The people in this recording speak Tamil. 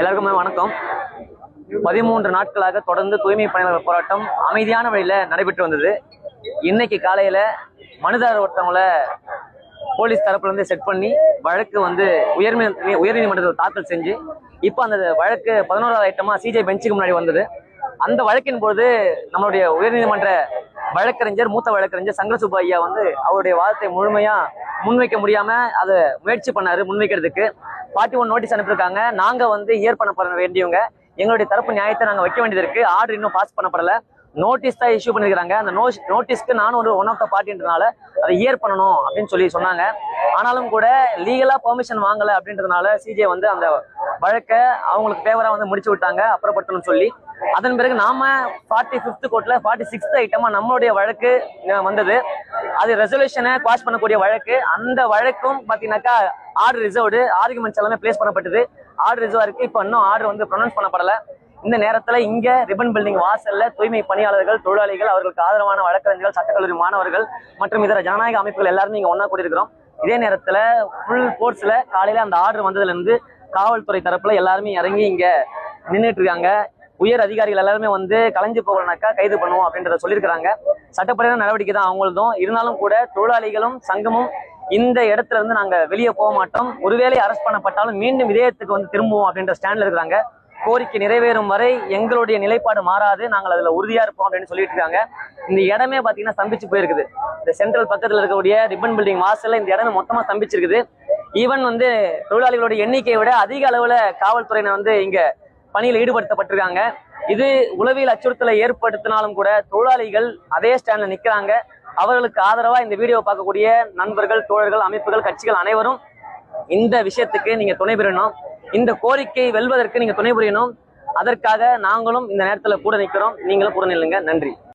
எல்லாருக்குமே வணக்கம். பதிமூன்று நாட்களாக தொடர்ந்து தூய்மை பணியாளர் போராட்டம் அமைதியான வழியில நடைபெற்று வந்தது. இன்னைக்கு காலையில மனுதாரர் ஒருத்தவங்கள போலீஸ் தரப்புல இருந்து செட் பண்ணி வழக்கு வந்து உயர்நீ உயர்நீதிமன்றத்தில் தாக்கல் செஞ்சு இப்போ அந்த வழக்கு பதினோராவது ஐட்டமா சிஜே பெஞ்சுக்கு முன்னாடி வந்தது. அந்த வழக்கின் போது நம்மளுடைய உயர்நீதிமன்ற வழக்கறிஞர் மூத்த வழக்கறிஞர் சங்கரசுப்பா ஐயா வந்து அவருடைய வாதத்தை முழுமையா முன்வைக்க முடியாம அதை முயற்சி பண்ணாரு முன்வைக்கிறதுக்கு. பார்ட்டி ஒன் நோட்டீஸ் அனுப்பியிருக்காங்க. நாங்க வந்து இயர் பண்ண வேண்டியவங்க. எங்களுடைய தரப்பு நியாயத்தை நாங்க வைக்க வேண்டியது இருக்கு. ஆர்டர் இன்னும் பாஸ் பண்ணப்படல. நோட்டீஸ் தான் இஷ்யூ பண்ணிருக்காங்க அந்த நோ நோட்டீஸ்க்கு நானும் ஒரு ஒன் ஆஃப் த பார்ட்டின்றனால அதை இயர் பண்ணணும் அப்படின்னு சொல்லி சொன்னாங்க. ஆனாலும் கூட லீகலா பெர்மிஷன் வாங்கல அப்படின்றதுனால சிஜே வந்து அந்த வழக்கை அவங்களுக்கு ஃபேவரா வந்து முடிச்சு விட்டாங்க அப்புறப்பட்டணும்னு சொல்லி. அதன் பிறகு நாம ஃபார்ட்டி ஃபிஃப்த் கோர்ட்ல ஃபார்ட்டி சிக்ஸ்த் ஐட்டமா நம்மளுடைய வழக்கு வந்தது. அது ரெசல்யூஷனை குவாஷ் பண்ணக்கூடிய வழக்கு. அந்த வழக்கும் பார்த்தீங்கன்னாக்கா ஆர்டர் ரிசர்வ்டு ஆர்குமெண்ட்ஸ் எல்லாமே பிளேஸ் பண்ணப்பட்டது. ஆர்டர் ரிசர்வ் இருக்கு இப்போ இன்னும் ஆர்டர் வந்து ப்ரொனவுன்ஸ் பண்ணப்படல. இந்த நேரத்தில் இங்கே ரிபன் பில்டிங் வாசல்ல தூய்மை பணியாளர்கள் தொழிலாளிகள் அவர்களுக்கு ஆதரவான வழக்கறிஞர்கள் சட்டக்கல்லூரி மாணவர்கள் மற்றும் இதர ஜனநாயக அமைப்புகள் எல்லாருமே இங்கே ஒன்றா கூடியிருக்கிறோம். இதே நேரத்தில் ஃபுல் ஃபோர்ஸில் காலையில் அந்த ஆர்டர் வந்ததுலேருந்து காவல்துறை தரப்பில் எல்லாருமே இறங்கி இங்கே நின்றுட்டு இருக்காங்க. உயர் அதிகாரிகள் எல்லாருமே வந்து கலைஞ்சு போகலனாக்கா கைது பண்ணுவோம் அப்படின்றத சொல்லியிருக்கிறாங்க. சட்டப்படியான நடவடிக்கை தான் அவங்களதும். இருந்தாலும் கூட தொழிலாளிகளும் சங்கமும் இந்த இடத்துல இருந்து நாங்க வெளியே போக மாட்டோம். ஒருவேளை அரெஸ்ட் பண்ணப்பட்டாலும் மீண்டும் இதயத்துக்கு வந்து திரும்புவோம் அப்படின்ற ஸ்டாண்ட்ல இருக்கிறாங்க. கோரிக்கை நிறைவேறும் வரை எங்களுடைய நிலைப்பாடு மாறாது. நாங்கள் அதுல உறுதியா இருப்போம் அப்படின்னு சொல்லிட்டு இருக்காங்க. இந்த இடமே பாத்தீங்கன்னா ஸ்தம்பிச்சு போயிருக்குது. இந்த சென்ட்ரல் பக்கத்துல இருக்கக்கூடிய ரிப்பன் பில்டிங் வாசல்ல இந்த இடமே மொத்தமா ஸ்தம்பிச்சிருக்குது. ஈவன் வந்து தொழிலாளிகளுடைய எண்ணிக்கையை விட அதிக அளவுல காவல்துறையினர் வந்து இங்க பணியில் ஈடுபடுத்தப்பட்டிருக்காங்க. இது உளவியல் அச்சுறுத்தலை ஏற்படுத்தினாலும் கூட தொழிலாளிகள் அதே ஸ்டாண்ட்ல நிக்கிறாங்க. அவர்களுக்கு ஆதரவா இந்த வீடியோ பார்க்கக்கூடிய நண்பர்கள் தோழர்கள் அமைப்புகள் கட்சிகள் அனைவரும் இந்த விஷயத்துக்கு நீங்க துணை புரியணும். இந்த கோரிக்கை வெல்வதற்கு நீங்க துணை புரியணும். அதற்காக நாங்களும் இந்த நேரத்துல கூட நிக்கிறோம். நீங்களும் கூட நில்லுங்க. நன்றி.